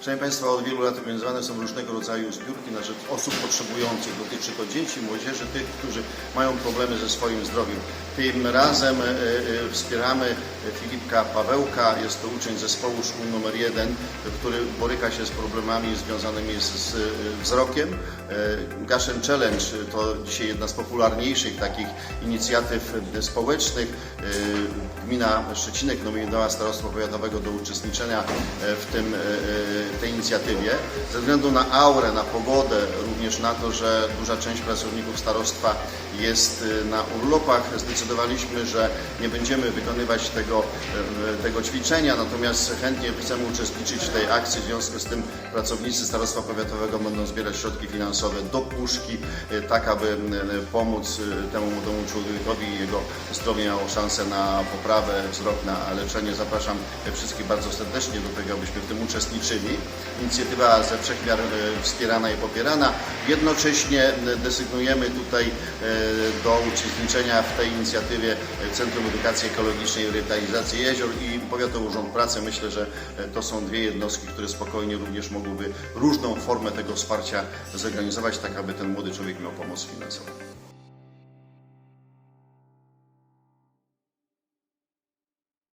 Szanowni Państwo, od wielu lat organizowane są różnego rodzaju zbiórki na rzecz osób potrzebujących. Dotyczy to dzieci, młodzieży, tych, którzy mają problemy ze swoim zdrowiem. Tym razem e, e, wspieramy Filipka Pawełka. Jest to uczeń zespołu szkół numer 1, który boryka się z problemami związanymi z, e, wzrokiem. Gaszem Challenge to dzisiaj jedna z popularniejszych takich inicjatyw społecznych. Gmina Szczecinek nominowała Starostwo Powiatowego do uczestniczenia w tym, tej inicjatywie. Ze względu na aurę, na pogodę, również na to, że duża część pracowników starostwa jest e, na urlopach, zdecydowaliśmy, że nie będziemy wykonywać tego, e, tego ćwiczenia, natomiast chętnie chcemy uczestniczyć w tej akcji. W związku z tym pracownicy Starostwa Powiatowego będą zbierać środki finansowe do puszki, e, tak aby pomóc temu młodemu człowiekowi i jego zdrowie miało szansę na poprawę, wzrok, na leczenie. Zapraszam wszystkich bardzo serdecznie do tego, abyśmy w tym uczestniczyli. Inicjatywa ze wszech miar e, wspierana i popierana. Jednocześnie e, desygnujemy tutaj e, do uczestniczenia w tej inicjatywie Centrum Edukacji Ekologicznej i Rewitalizacji Jezior i Powiatowy Urząd Pracy. Myślę, że to są dwie jednostki, które spokojnie również mogłyby różną formę tego wsparcia zorganizować, tak aby ten młody człowiek miał pomoc finansową.